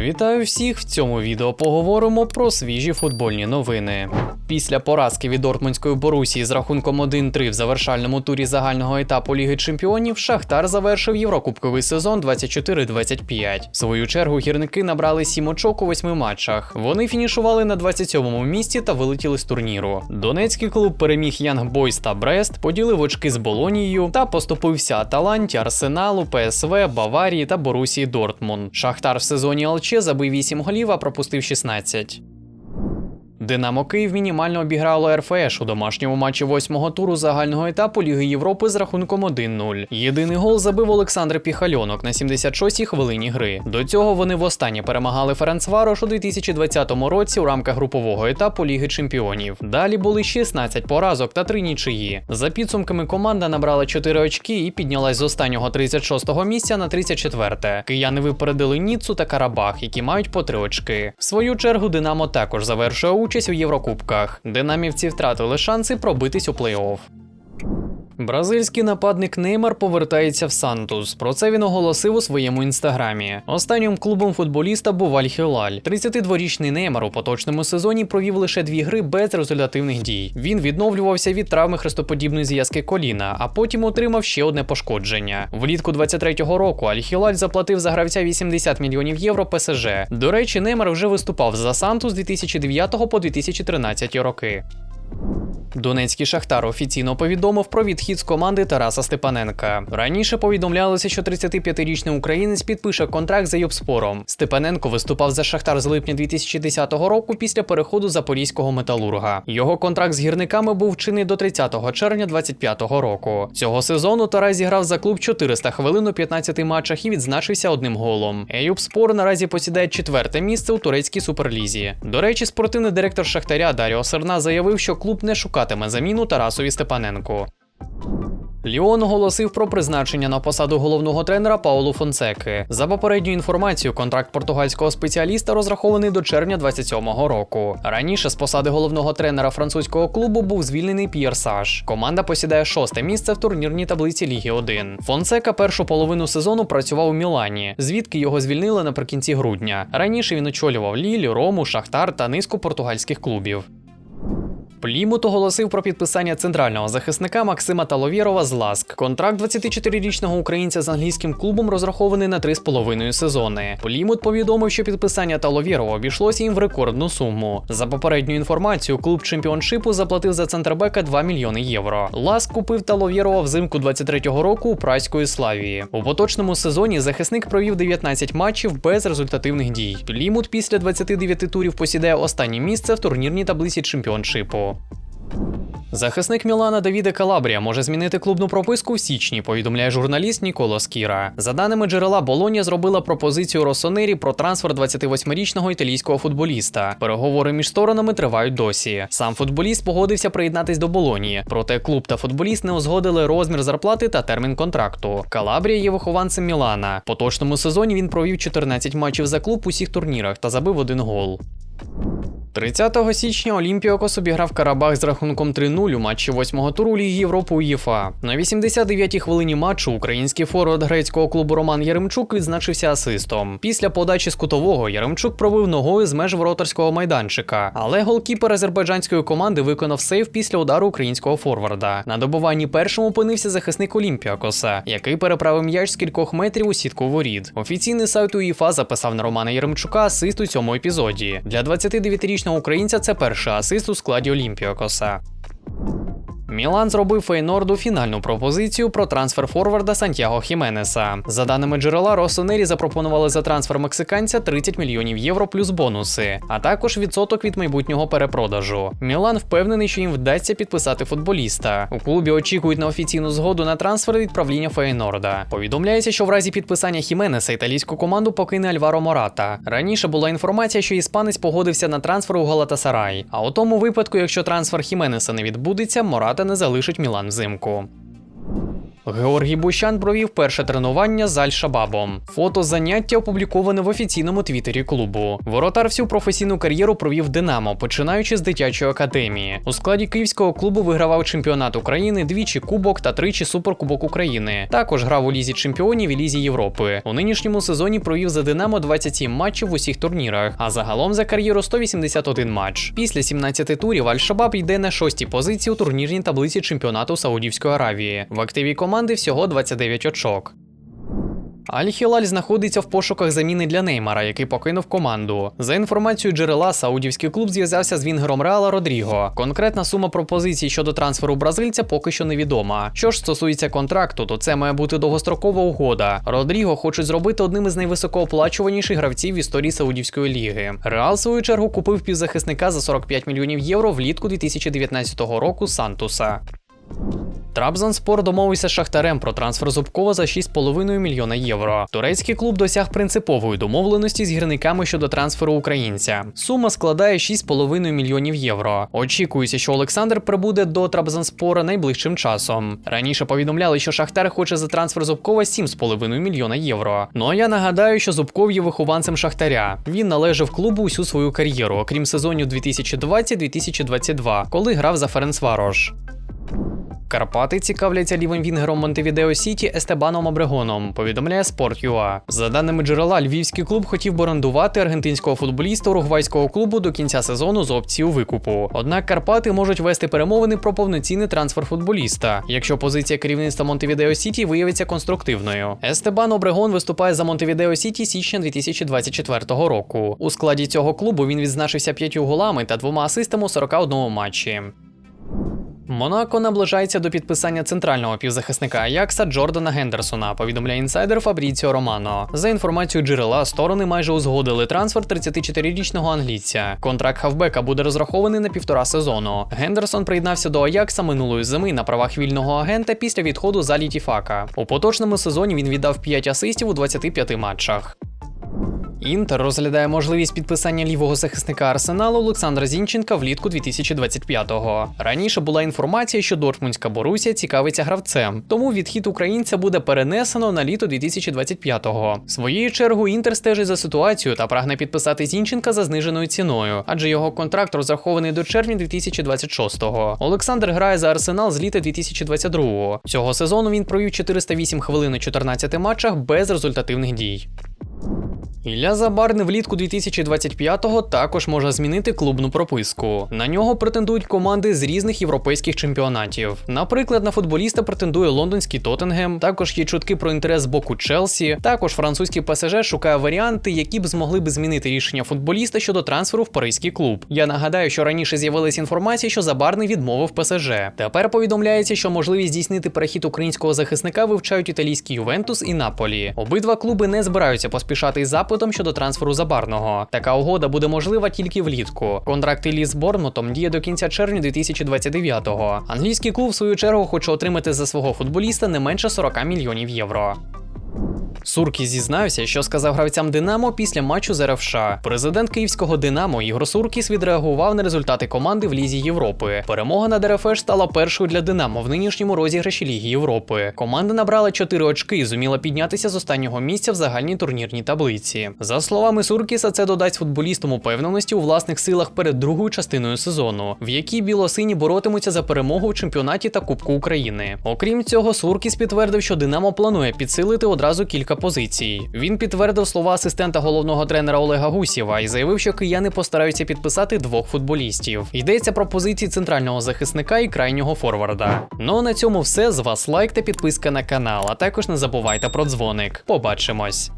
Вітаю всіх! В цьому відео поговоримо про свіжі футбольні новини. Після поразки від Дортмундської Борусії з рахунком 1-3 в завершальному турі загального етапу Ліги Чемпіонів Шахтар завершив єврокубковий сезон 24-25. В свою чергу гірники набрали 7 очок у 8 матчах. Вони фінішували на 27-му місці та вилетіли з турніру. Донецький клуб переміг Янг Бойс та Брест, поділив очки з Болонією та поступився Аталанті, Арсеналу, ПСВ, Баварії та Борусії Дортмунд. Шахтар в сезоні ЛЧ забив 8 голів, а пропустив 16. Динамо Київ мінімально обіграло РФШ у домашньому матчі восьмого туру загального етапу Ліги Європи з рахунком 1-0. Єдиний гол забив Олександр Піхальонок на 76-й хвилині гри. До цього вони востаннє перемагали Ференцварош у 2020 році у рамках групового етапу Ліги Чемпіонів. Далі були 16 поразок та 3 нічиї. За підсумками команда набрала 4 очки і піднялась з останнього 36-го місця на 34-те. Кияни випередили Ніццу та Карабах, які мають по 3 очки. В свою чергу Динамо також завершує участь у Єврокубках. Динамівці втратили шанси пробитись у плей-офф. Бразильський нападник Неймар повертається в Сантус. Про це він оголосив у своєму інстаграмі. Останнім клубом футболіста був Аль-Хілаль. 32-річний Неймар у поточному сезоні провів лише дві гри без результативних дій. Він відновлювався від травми хрестоподібної зв'язки коліна, а потім отримав ще одне пошкодження. Влітку 23-го року Аль-Хілаль заплатив за гравця 80 мільйонів євро ПСЖ. До речі, Неймар вже виступав за Сантус з 2009 по 2013 роки. Донецький Шахтар офіційно повідомив про відхід з команди Тараса Степаненка. Раніше повідомлялося, що 35-річний українець підпише контракт за Йобспором. Степаненко виступав за Шахтар з липня 2010 року після переходу запорізького металурга. Його контракт з гірниками був чинний до 30 червня 2025 року. Цього сезону Тарас зіграв за клуб 400 хвилин у 15 матчах і відзначився одним голом. Ейюбспор наразі посідає четверте місце у турецькій суперлізі. До речі, спортивний директор Шахтаря Даріо Серна заявив, що клуб не шукатиме заміну Тарасові Степаненку. Ліон оголосив про призначення на посаду головного тренера Паулу Фонсеки. За попередньою інформацією, контракт португальського спеціаліста розрахований до червня 27-го року. Раніше з посади головного тренера французького клубу був звільнений П'єр Саш. Команда посідає шосте місце в турнірній таблиці Ліги 1. Фонсека першу половину сезону працював у Мілані, звідки його звільнили наприкінці грудня. Раніше він очолював Лілі, Рому, Шахтар та низку португальських клубів. Плімут оголосив про підписання центрального захисника Максима Таловєрова з Ласк. Контракт 24-річного українця з англійським клубом розрахований на 3,5 сезони. Плімут повідомив, що підписання Таловєрова обійшлося їм в рекордну суму. За попередню інформацію, клуб чемпіоншипу заплатив за центрбека 2 мільйони євро. Ласк купив Таловєрова взимку 23-го року у прайської славії. У поточному сезоні захисник провів 19 матчів без результативних дій. Плімут після 29 турів посідає останнє місце в турнірній таблиці чемпіоншипу. Захисник Мілана Давіде Калабрія може змінити клубну прописку в січні, повідомляє журналіст Ніколо Скіра. За даними джерела, Болонія зробила пропозицію Росонері про трансфер 28-річного італійського футболіста. Переговори між сторонами тривають досі. Сам футболіст погодився приєднатись до Болонії, проте клуб та футболіст не узгодили розмір зарплати та термін контракту. Калабрія є вихованцем Мілана. В поточному сезоні він провів 14 матчів за клуб у всіх турнірах та забив один гол. 30 січня Олімпіакос обіграв Карабах з рахунком 3-0 у матчі восьмого туру Ліги Європи УЄФА. На 89-й хвилині матчу український форвард грецького клубу Роман Яремчук відзначився асистом. Після подачі з кутового Яремчук пробив ногою з меж воротарського майданчика, але голкіпер азербайджанської команди виконав сейв після удару українського форварда. На добуванні першим опинився захисник Олімпіакоса, який переправив м'яч з кількох метрів у сітку воріт. Офіційний сайт УЄФА записав на Романа Яремчука асист у цьому епізоді. Для 29-річного українця це перший асист у складі Олімпіакоса. Мілан зробив Фейнорду фінальну пропозицію про трансфер форварда Сантьяго Хіменеса. За даними джерела, Росонері запропонували за трансфер мексиканця 30 мільйонів євро плюс бонуси, а також відсоток від майбутнього перепродажу. Мілан впевнений, що їм вдасться підписати футболіста. У клубі очікують на офіційну згоду на трансфер від правління Фейнорда. Повідомляється, що в разі підписання Хіменеса італійську команду покине Альваро Мората. Раніше була інформація, що іспанець погодився на трансфер у Галатасарай. А у тому випадку, якщо трансфер Хіменеса не відбудеться, Мората не залишить Мілан взимку. Георгій Бущан провів перше тренування з Аль-Шабабом. Фото заняття опубліковане в офіційному твіттері клубу. Воротар всю професійну кар'єру провів Динамо, починаючи з дитячої академії. У складі київського клубу вигравав чемпіонат України, двічі кубок та тричі суперкубок України. Також грав у лізі чемпіонів і лізі Європи. У нинішньому сезоні провів за Динамо 27 матчів в усіх турнірах, а загалом за кар'єру 181 матч. Після 17 турів Аль-Шабаб йде на шостій позиції у турнірній таблиці чемпіонату Саудівської Аравії. В активі команди всього 29 очок. Аль-Хілаль знаходиться в пошуках заміни для Неймара, який покинув команду. За інформацією джерела, саудівський клуб зв'язався з вінгером Реала Родріго. Конкретна сума пропозицій щодо трансферу бразильця поки що невідома. Що ж стосується контракту, то це має бути довгострокова угода. Родріго хочуть зробити одним із найвисокооплачуваніших гравців в історії Саудівської ліги. Реал, в свою чергу, купив півзахисника за 45 мільйонів євро влітку 2019 року Сантуса. Трабзонспор домовився з Шахтарем про трансфер Зубкова за 6,5 мільйона євро. Турецький клуб досяг принципової домовленості з гірниками щодо трансферу українця. Сума складає 6,5 мільйонів євро. Очікується, що Олександр прибуде до Трабзонспора найближчим часом. Раніше повідомляли, що Шахтар хоче за трансфер Зубкова 7,5 мільйона євро. Ну а я нагадаю, що Зубков є вихованцем Шахтаря. Він належав клубу усю свою кар'єру, окрім сезонів 2020-2022, коли грав за Ференцварош. Карпати цікавляться лівим вінгером Монтевідео Сіті Естебаном Обрегоном, повідомляє Sport.ua. За даними джерела, львівський клуб хотів б орендувати аргентинського футболіста уругвайського клубу до кінця сезону з опцією викупу. Однак Карпати можуть вести перемовини про повноцінний трансфер футболіста, якщо позиція керівництва Монтевідео Сіті виявиться конструктивною. Естебан Обрегон виступає за Монтевідео Сіті січня 2024 року. У складі цього клубу він відзначився п'ятью голами та двома асистами у 41 матчі. Монако наближається до підписання центрального півзахисника Аякса Джордана Гендерсона, повідомляє інсайдер Фабріціо Романо. За інформацією джерела, сторони майже узгодили трансфер 34-річного англійця. Контракт хавбека буде розрахований на півтора сезону. Гендерсон приєднався до Аякса минулої зими на правах вільного агента після відходу з Алітіфака. У поточному сезоні він віддав 5 асистів у 25 матчах. Інтер розглядає можливість підписання лівого захисника Арсеналу Олександра Зінченка влітку 2025-го. Раніше була інформація, що Дортмундська Борусія цікавиться гравцем, тому відхід українця буде перенесено на літо 2025-го. Своєю чергою Інтер стежить за ситуацією та прагне підписати Зінченка за зниженою ціною, адже його контракт розрахований до червня 2026-го. Олександр грає за Арсенал з літа 2022-го. Цього сезону він провів 408 хвилин у 14 матчах без результативних дій. Ілля Забарний влітку 2025-го також може змінити клубну прописку. На нього претендують команди з різних європейських чемпіонатів. Наприклад, на футболіста претендує лондонський Тоттенгем, також є чутки про інтерес з боку Челсі. Також французький ПСЖ шукає варіанти, які б змогли б змінити рішення футболіста щодо трансферу в паризький клуб. Я нагадаю, що раніше з'явилася інформація, що Забарний відмовив ПСЖ. Тепер повідомляється, що можливість здійснити перехід українського захисника вивчають італійський Ювентус і Наполі. Обидва клуби не збираються поспішати із щодо трансферу забарного. Така угода буде можлива тільки влітку. Контракт Іллі з Борнмутом діє до кінця червня 2029-го. Англійський клуб в свою чергу хоче отримати за свого футболіста не менше 40 мільйонів євро. Суркі зізнався, що сказав гравцям Динамо після матчу з РФШ. Президент київського Динамо Ігор Суркіс відреагував на результати команди в Лізі Європи. Перемога над РФШ стала першою для Динамо в нинішньому розіграші Ліги Європи. Команда набрала 4 очки і зуміла піднятися з останнього місця в загальній турнірній таблиці. За словами Суркіса, це додасть футболістам упевненості у власних силах перед другою частиною сезону, в якій білосині боротимуться за перемогу в чемпіонаті та Кубку України. Окрім цього, Суркіс підтвердив, що Динамо планує підсилити одразу кілька позицій. Він підтвердив слова асистента головного тренера Олега Гусєва і заявив, що кияни постараються підписати двох футболістів. Йдеться про позиції центрального захисника і крайнього форварда. Ну а на цьому все. З вас лайк та підписка на канал, а також не забувайте про дзвоник. Побачимось.